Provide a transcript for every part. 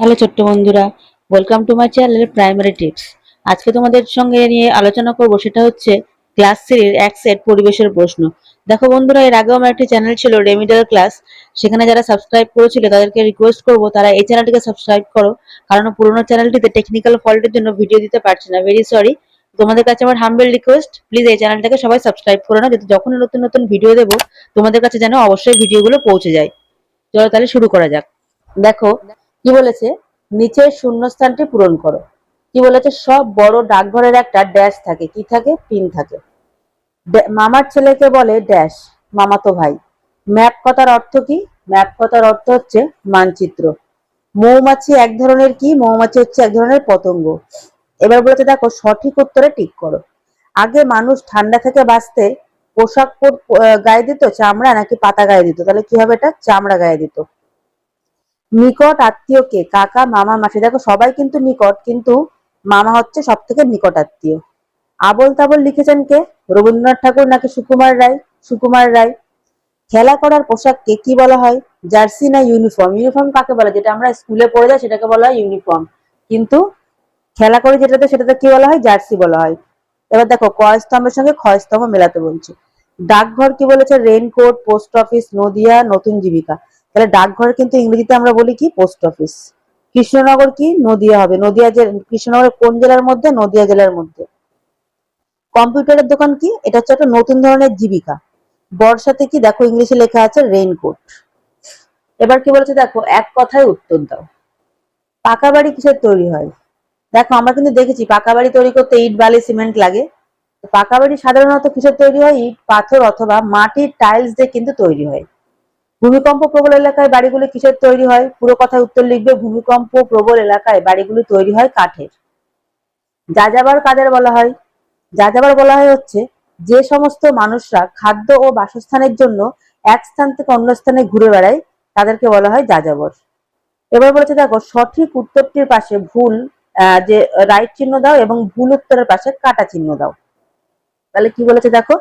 Hello ছোট্ট বন্ধুরা welcome to my channel primary tips আজকে তোমাদের সঙ্গে নিয়ে আলোচনা করব, সেটা হচ্ছে ক্লাস থ্রির এক সেট পরিবেশের প্রশ্ন। দেখো বন্ধুরা, এর আগেও আমার একটি চ্যানেল ছিল রেমিডাল ক্লাস সেখানে যারা সাবস্ক্রাইব করেছিল, তাদেরকে রিকোয়েস্ট করব, তারা এই চ্যানেলটিকে সাবস্ক্রাইব করো। কারণ পুরোনো চ্যানেলটিতে টেকনিক্যাল ফল্টের জন্য ভিডিও দিতে পারছি না। ভেরি সরি তোমাদের কাছে আমার হাম্বেল রিকোয়েস্ট প্লিজ এই চ্যানেলটাকে সবাই সাবস্ক্রাইব করে নাও। যাতে যখনই নতুন নতুন ভিডিও দেবো, তোমাদের কাছে যেন অবশ্যই ভিডিওগুলো পৌঁছে যায়। চলো তাহলে শুরু করা যাক। দেখো কি বলেছে? নিচের শূন্যস্থানটি পূরণ করো। কি বলেছে? সব বড় ডাকঘরের একটা ড্যাশ থাকে। কি থাকে? পিন থাকে। মামার ছেলেকে বলে ড্যাশ মামাতো ভাই। ম্যাপ কথার অর্থ কি? ম্যাপ কথার অর্থ হচ্ছে মানচিত্র। মৌমাছি এক ধরনের কি? মৌমাছি হচ্ছে এক ধরনের পতঙ্গ। এবার বলেছে, দেখো, সঠিক উত্তরে টিক করো। আগে মানুষ ঠান্ডা থেকে বাঁচতে পোশাক গায়ে দিত, চামড়া নাকি পাতা গায়ে দিত? তাহলে কি হবে এটা? চামড়া গায়ে দিত। নিকট আত্মীয় কে কাকা, মামা, মাসি, দেখো সবাই কিন্তু নিকট, কিন্তু মামা হচ্ছে সব থেকে নিকট আত্মীয়। আবল তাবল লিখেছেন কে? রবীন্দ্রনাথ ঠাকুর নাকি সুকুমার রায়? সুকুমার রায়। খেলা করার পোশাককে কি বলা হয়? জার্সি না ইউনিফর্ম? ইউনিফর্ম কাকে বলে? যেটা আমরা স্কুলে পড়ে যাই, সেটাকে বলা হয় ইউনিফর্ম। কিন্তু খেলা করে যেটাতে, সেটাতে কি বলা হয়? জার্সি বলা হয়। এবার দেখো, ক স্তম্ভের সঙ্গে খ স্তম্ভ মেলাতে বলছে। ডাকঘর কি বলেছে? রেনকোট, পোস্ট অফিস, নদিয়া, নতুন জীবিকা। তাহলে ডাকঘর কিন্তু ইংরেজিতে আমরা বলি কি? Post office. কৃষ্ণনগর কি? নদিয়া হবে। নদিয়া জেলা, কৃষ্ণনগরের কোন জেলার মধ্যে? নদিয়া জেলার মধ্যে। কম্পিউটারের দোকান কি? এটা হচ্ছে একটা নতুন ধরনের জীবিকা। বর্ষাতে কি? দেখো ইংলিশে লেখা আছে রেইনকোট এবার কি বলেছে? দেখো, এক কথায় উত্তর দাও। পাকা বাড়ি কিসের তৈরি হয়? দেখো, আমরা কিন্তু দেখেছি পাকা বাড়ি তৈরি করতে ইট, বালি, সিমেন্ট লাগে। পাকা বাড়ি সাধারণত কিসের তৈরি হয়? ইট, পাথর অথবা মাটির টাইলস দিয়ে কিন্তু তৈরি হয়। ভূমিকম্প প্রবল এলাকায় বাড়িগুলি কিসের তৈরি হয়? পুরো কথায় উত্তর লিখবে, ভূমিকম্প প্রবল এলাকায় বাড়িগুলি তৈরি হয় কাঠের। যাযাবার কাদের বলা হয়? যাযাবার বলা হয় হচ্ছে, যে সমস্ত মানুষরা খাদ্য ও বাসস্থানের জন্য এক স্থান থেকে অন্য স্থানে ঘুরে বেড়ায়, তাদেরকে বলা হয় যাযাবর। এবার বলেছে, দেখো, সঠিক উত্তরটির পাশে ভুল যে রাইট চিহ্ন দাও এবং ভুল উত্তরের পাশে কাটা চিহ্ন দাও। তাহলে কি বলেছে, দেখো,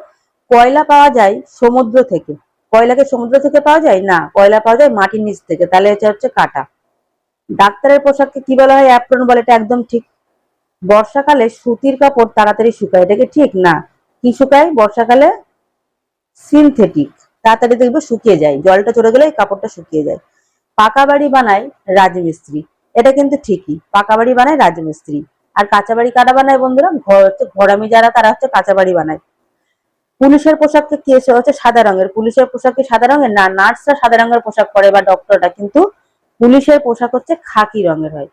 কয়লা পাওয়া যায় সমুদ্র থেকে। কয়লাকে সমুদ্র থেকে পাওয়া যায়? না, কয়লা পাওয়া যায় মাটির নিচ থেকে। তাহলে এটা হচ্ছে কাটা। ডাক্তারের পোশাককে কি বলা হয়? অ্যাপ্রন বলে এটা একদম ঠিক। বর্ষাকালে সুতির কাপড় তাড়াতাড়ি শুকায়। এটাকে ঠিক? না। কি শুকায়? বর্ষাকালে সিনথেটিক তাড়াতাড়ি দেখবে শুকিয়ে যায়। জলটা চলে গেলে কাপড়টা শুকিয়ে যায়। পাকা বাড়ি বানায় রাজমিস্ত্রি। এটা কিন্তু ঠিকই। পাকা বাড়ি বানায় রাজমিস্ত্রি। আর কাঁচা বাড়ি কারা বানায় বন্ধুরা? ঘর হচ্ছে ঘরামি যারা, তারা হচ্ছে কাঁচা বাড়ি বানায়। পুলিশের পোশাককে কি এসে হচ্ছে? সাদা রঙের। পুলিশের পোশাক কি সাদা রঙের? না, নার্সরা সাদা রঙের পোশাক পরে বা ডক্টররা, কিন্তু পুলিশের পোশাক হচ্ছে খাকি রঙের হয়।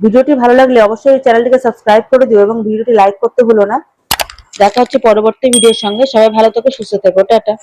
ভিডিওটি ভালো লাগলে অবশ্যই চ্যানেলটিকে সাবস্ক্রাইব করে দিও এবং ভিডিওটি লাইক করতে ভুলো না। দেখা হচ্ছে পরবর্তী ভিডিওর সঙ্গে। সবাই ভালো থেকে, সুস্থ থেকো। টাটা।